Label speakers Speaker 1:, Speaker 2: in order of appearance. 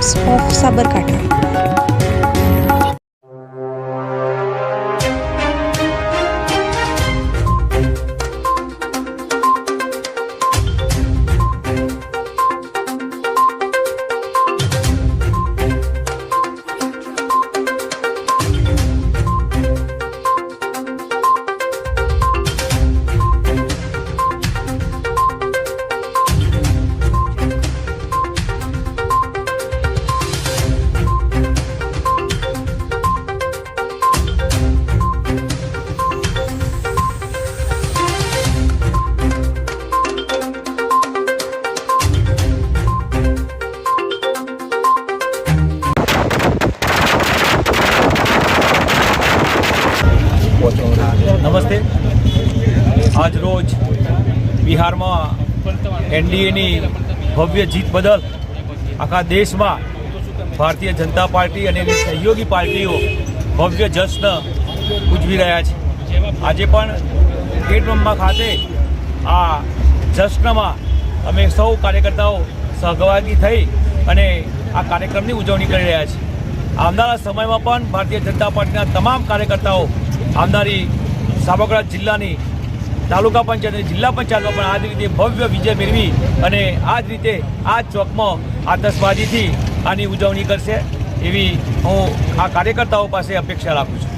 Speaker 1: farms of Sabarkata.
Speaker 2: નમસ્તે. આજ રોજ બિહારમાં એનડીએની ભવ્ય જીત બદલ આખા દેશમાં ભારતીય જનતા પાર્ટી અને એની સહયોગી પાર્ટીઓ ભવ્ય જશ્ન ઉજવી રહ્યા છે. આજે પણ ગેટ બ્રહ્મા ખાતે આ જશ્નમાં અમે સૌ કાર્યકર્તાઓ સહભાગી થઈ અને આ કાર્યક્રમની ઉજવણી કરી રહ્યા છીએ. આવનારા સમયમાં પણ ભારતીય જનતા પાર્ટીના તમામ કાર્યકર્તાઓ આવનારી સાબરકાંઠા જિલ્લાની તાલુકા પંચાયત અને જિલ્લા પંચાયતમાં પણ આ જ રીતે ભવ્ય વિજય મેળવી અને આ જ રીતે આ ચોકમાં આતશબાજીથી આની ઉજવણી કરશે એવી હું આ કાર્યકર્તાઓ પાસે અપેક્ષા રાખું છું.